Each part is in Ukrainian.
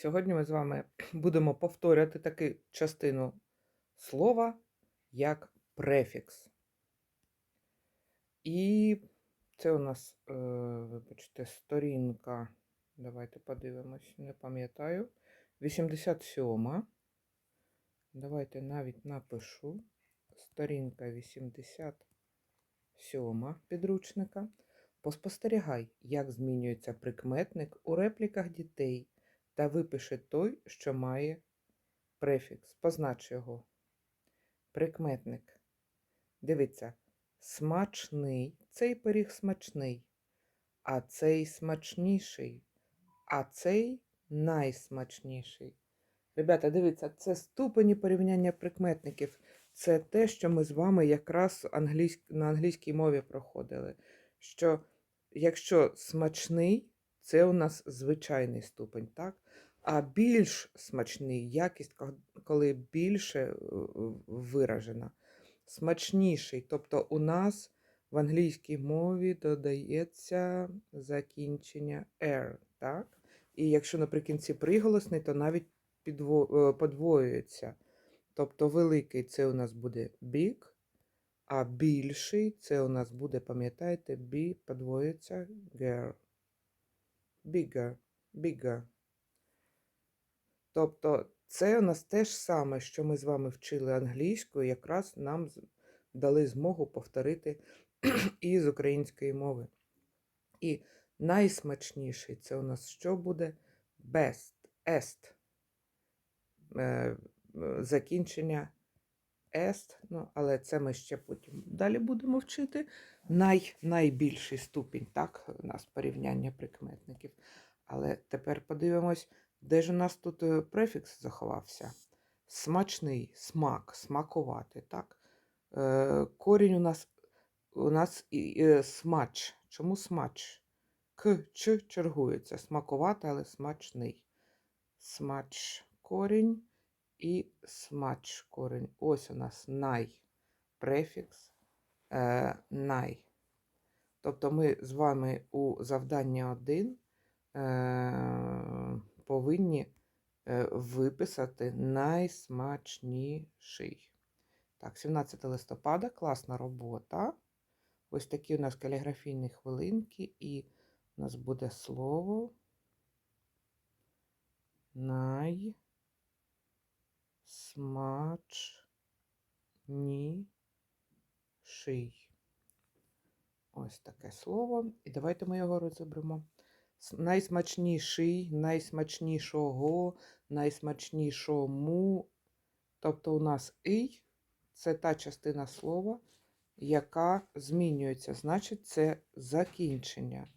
Сьогодні ми з вами будемо повторювати таку частину слова, як префікс. І це у нас, е, вибачте, сторінка. Давайте подивимось, не пам'ятаю. 87. Давайте навіть напишу. Сторінка 87 підручника. Поспостерігай, як змінюється прикметник у репліках дітей, та випиши той, що має префікс. Познач його. Прикметник. Дивіться, смачний. Цей пиріг смачний, а цей смачніший, а цей найсмачніший. Ребята, дивіться, це ступені порівняння прикметників. Це те, що ми з вами якраз англійсь... на англійській мові проходили. Що якщо смачний, це у нас звичайний ступень, так? А більш смачний якість, коли більше е, виражена. Смачніший. Тобто у нас в англійській мові додається закінчення R, так? І якщо наприкінці приголосний, то навіть підво... е, подвоюється. Тобто великий це у нас буде big, а більший це у нас буде, пам'ятаєте, B подвоюється girl. Bigger, bigger. Тобто це у нас те ж саме, що ми з вами вчили англійською, якраз нам дали змогу повторити і з української мови. І найсмачніший це у нас що буде? Best, est. Е, е, закінчення est, ну, але це ми ще потім далі будемо вчити. Най, найбільший ступінь, так, у нас порівняння прикметників. Але тепер подивимось, де ж у нас тут е, префікс заховався. Смачний, смак, смакувати, так? Е, корінь у нас у нас і, е, смач. Чому смач? К, ч чергується. Смакувати, але смачний. Смач корінь і смач корінь. Ось у нас най префікс е, най. Тобто ми з вами у завданні 1 е, повинні е, виписати найсмачніший. Так, 17 листопада, класна робота. Ось такі у нас каліграфійні хвилинки, і у нас буде слово найсмачніший. Ось таке слово. І давайте ми його розібремо. Найсмачніший, найсмачнішого, найсмачнішому. Тобто у нас «ий» – це та частина слова, яка змінюється. Значить, це закінчення.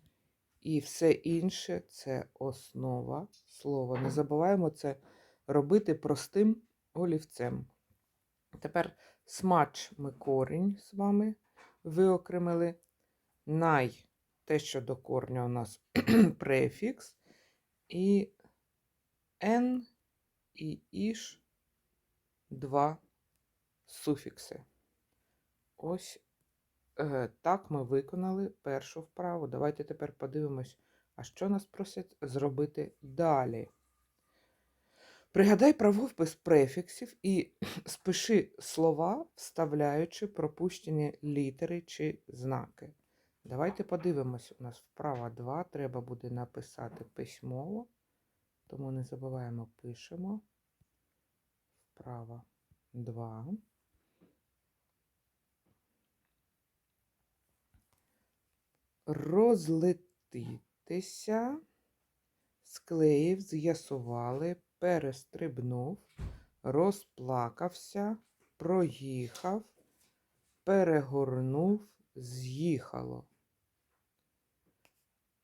І все інше це основа слова. Не забуваємо це робити простим олівцем. Тепер смач ми корінь з вами виокремили. Най те, що до корня у нас префікс. І N і іш два суфікси. Ось е, так ми виконали першу вправу. Давайте тепер подивимось, а що нас просять зробити далі. Пригадай правопис префіксів і спиши слова, вставляючи пропущені літери чи знаки. Давайте подивимось. У нас вправа 2. Треба буде написати письмово, тому не забуваємо, пишемо. Вправа 2. Розлетитися, склеїв, з'ясували, перестрибнув, розплакався, проїхав, перегорнув, з'їхало.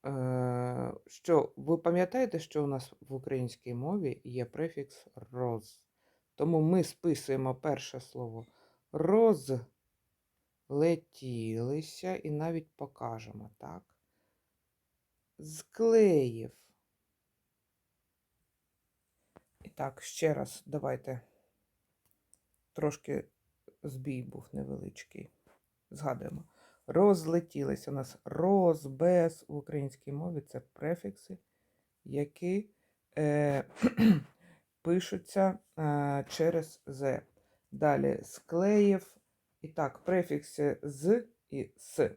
Е, Що, ви пам'ятаєте, що у нас в українській мові є префікс роз? Тому ми списуємо перше слово розлетілися і навіть покажемо, так? Склеїв. І так, ще раз давайте. Трошки збій був невеличкий. Згадуємо. Розлетілися у нас роз, без в українській мові це префікси, які е, пишуться е, через з. Далі склеїв. І так, префікси з і с.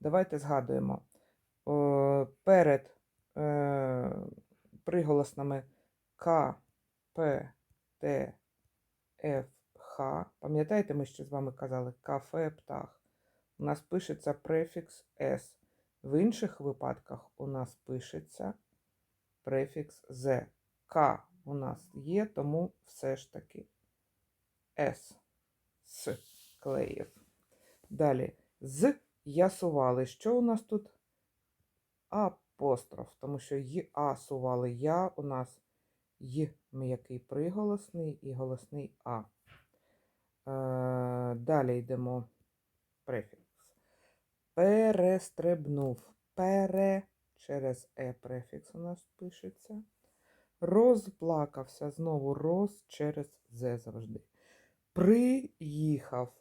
Давайте згадуємо. О, перед е, приголосними К, П, Т, Ф, Х. Пам'ятаєте, ми ще з вами казали кафе, птах. У нас пишеться префікс С. В інших випадках у нас пишеться префікс З. К у нас є, тому все ж таки С. С клеїв. Далі з ясували. Що у нас тут? Апостроф, тому що й сували я у нас й м'який приголосний і голосний А. Е, далі йдемо префікс. Перестрибнув. Пере через е префікс у нас пишеться. Розплакався. Знову роз через з завжди. Приїхав.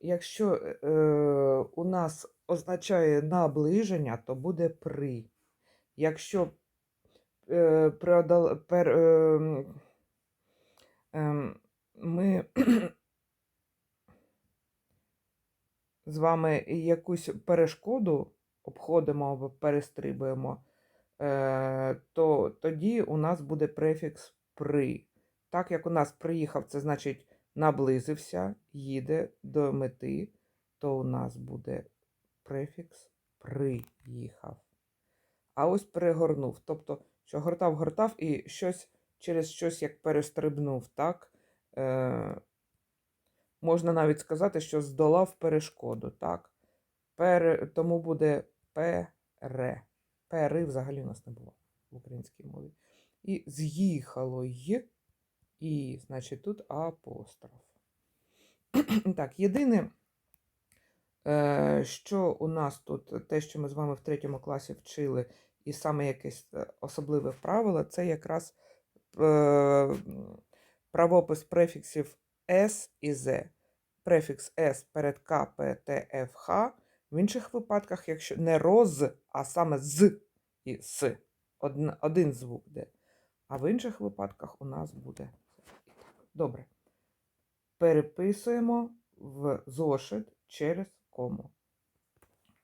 Якщо е, у нас означає наближення, то буде при. Якщо е, преодол, пер, е, е, ми з вами якусь перешкоду обходимо або перестрибуємо, е, то тоді у нас буде префікс при. Так як у нас приїхав, це значить наблизився, їде до мети, то у нас буде префікс приїхав. А ось перегорнув. Тобто, що гортав, гортав і щось через щось як перестрибнув, так? Е, можна навіть сказати, що здолав перешкоду, так? Пере, тому буде пере. Пери взагалі у нас не було в українській мові. І з'їхало й, і, значить, тут апостроф. так, єдине, е, що у нас тут, те, що ми з вами в третьому класі вчили, і саме якесь е, особливе правило, це якраз е, правопис префіксів С і З. Префікс С перед К, П, Т, Ф, Х. В інших випадках, якщо не роз, а саме з і с. Один, звук де. А в інших випадках у нас буде. Добре. Переписуємо в зошит через кому.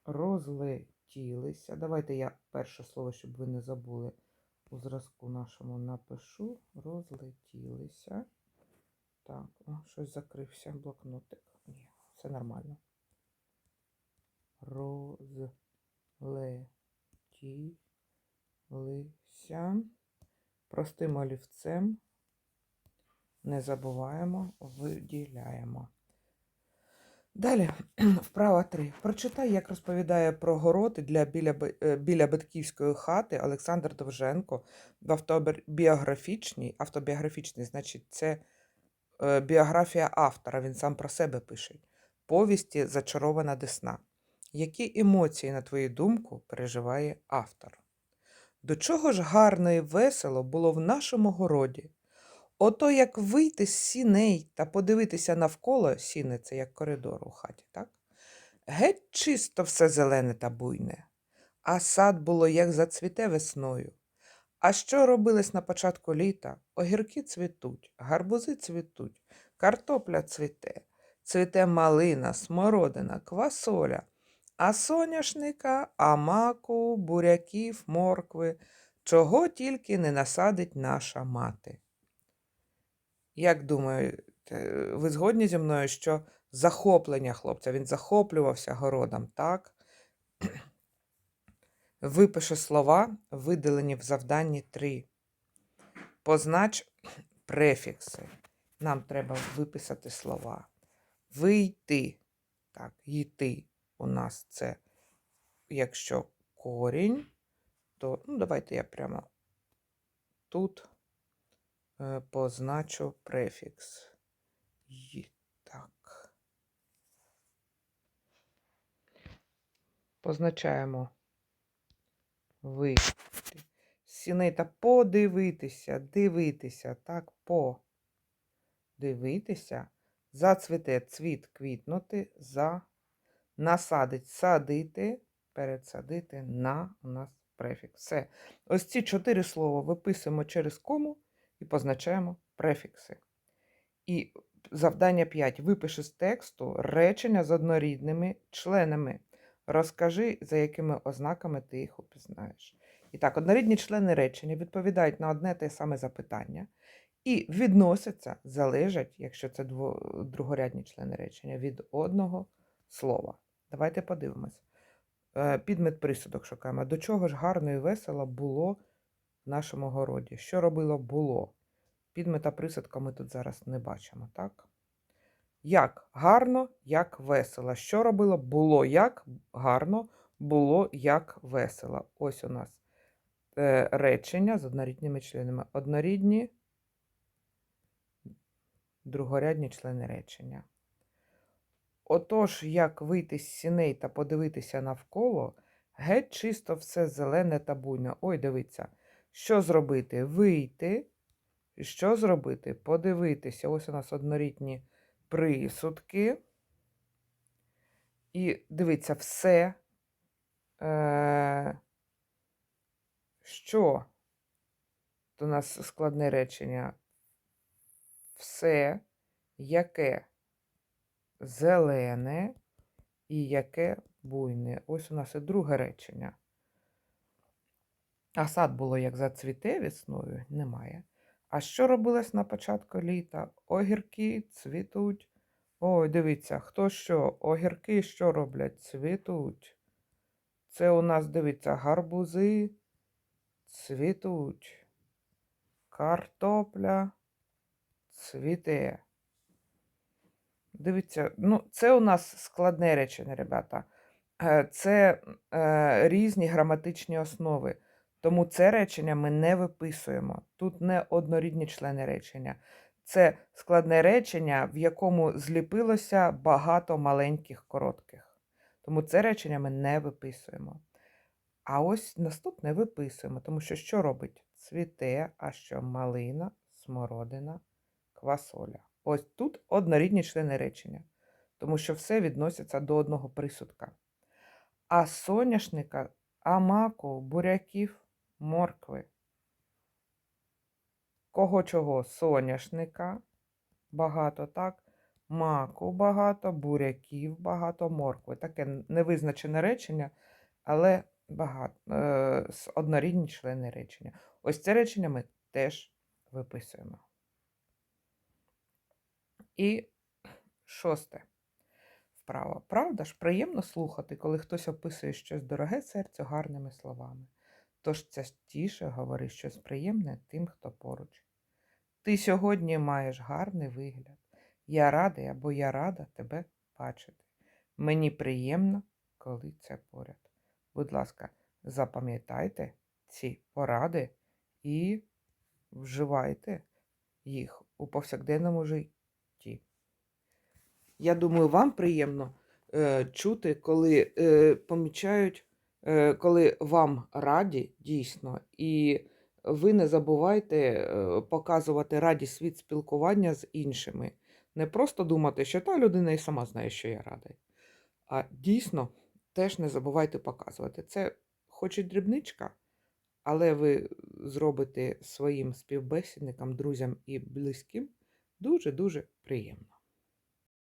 Розлетілися. Давайте я перше слово, щоб ви не забули, у зразку нашому напишу. Розлетілися. Так, о, щось закрився блокнотик. Ні, все нормально. Розлетілися. Простим олівцем. Не забуваємо, виділяємо. Далі, вправа 3. Прочитай, як розповідає про город для біля, е, біля батьківської хати Олександр Довженко в автобіографічній, автобіографічній, значить, це біографія автора, він сам про себе пише. Повісті Зачарована Десна. Які емоції, на твою думку, переживає автор? До чого ж гарно і весело було в нашому городі? Ото як вийти з сіней та подивитися навколо сіни, це як коридор у хаті, так? Геть чисто все зелене та буйне, а сад було, як зацвіте весною. А що робилось на початку літа? Огірки цвітуть, гарбузи цвітуть, картопля цвіте, цвіте малина, смородина, квасоля, а соняшника, а маку, буряків, моркви, чого тільки не насадить наша мати. Як думаєте, ви згодні зі мною, що захоплення хлопця, він захоплювався городом, так? Випиши слова, виділені в завданні 3. Познач префікси. Нам треба виписати слова. Вийти. Так, йти у нас це, якщо корінь, то ну, давайте я прямо тут е, позначу префікс. Й. Так. Позначаємо вийти. Сіней та подивитися, дивитися, так, по. Дивитися. Зацвіте цвіт квітнути, за насадить садити, передсадити на у нас префікс. Все. Ось ці чотири слова виписуємо через кому і позначаємо префікси. І завдання 5. Випиши з тексту речення з однорідними членами. Розкажи, за якими ознаками ти їх упізнаєш. І так, однорідні члени речення відповідають на одне те саме запитання і відносяться, залежать, якщо це другорядні члени речення, від одного слова. Давайте подивимось. Е, Підмет присудок шукаємо. До чого ж гарно і весело було в нашому городі? Що робило було? Підмета присудка ми тут зараз не бачимо, так? Як гарно, як весело. Що робило? Було як гарно, було як весело. Ось у нас е, речення з однорідними членами. Однорідні, другорядні члени речення. Отож, як вийти з сіней та подивитися навколо, геть чисто все зелене та буйне. Ой, дивіться, що зробити? Вийти. Що зробити? Подивитися. Ось у нас однорідні присудки. І дивіться, все. Е, що? У нас складне речення. Все, яке зелене і яке буйне. Ось у нас і друге речення. А сад було як зацвіте весною? Немає. А що робилось на початку літа? Огірки цвітуть. Ой, дивіться, хто що? Огірки що роблять? Цвітуть. Це у нас, дивіться, гарбузи цвітуть. Картопля цвіте. Дивіться, ну, це у нас складне речення, ребята. Е, Це е, різні граматичні основи. Тому це речення ми не виписуємо. Тут не однорідні члени речення. Це складне речення, в якому зліпилося багато маленьких коротких. Тому це речення ми не виписуємо. А ось наступне виписуємо, тому що що робить? Цвіте, а що малина, смородина, квасоля. Ось тут однорідні члени речення, тому що все відноситься до одного присудка. А соняшника, а маку, буряків, моркви. Кого чого? Соняшника багато, так? Маку багато, буряків багато, моркви. Таке невизначене речення, але багато, е, однорідні члени речення. Ось це речення ми теж виписуємо. І шосте. Вправо. Правда ж, приємно слухати, коли хтось описує щось дороге серцю гарними словами. Тож частіше говори щось приємне тим, хто поруч. Ти сьогодні маєш гарний вигляд. Я радий або я рада тебе бачити. Мені приємно, коли це поряд. Будь ласка, запам'ятайте ці поради і вживайте їх у повсякденному житті. Я думаю, вам приємно е, чути, коли е, помічають, коли вам раді дійсно, і ви не забувайте е, показувати радість від спілкування з іншими. Не просто думати, що та людина і сама знає, що я радий. А дійсно теж не забувайте показувати. Це хоч і дрібничка, але ви зробите своїм співбесідникам, друзям і близьким дуже-дуже приємно.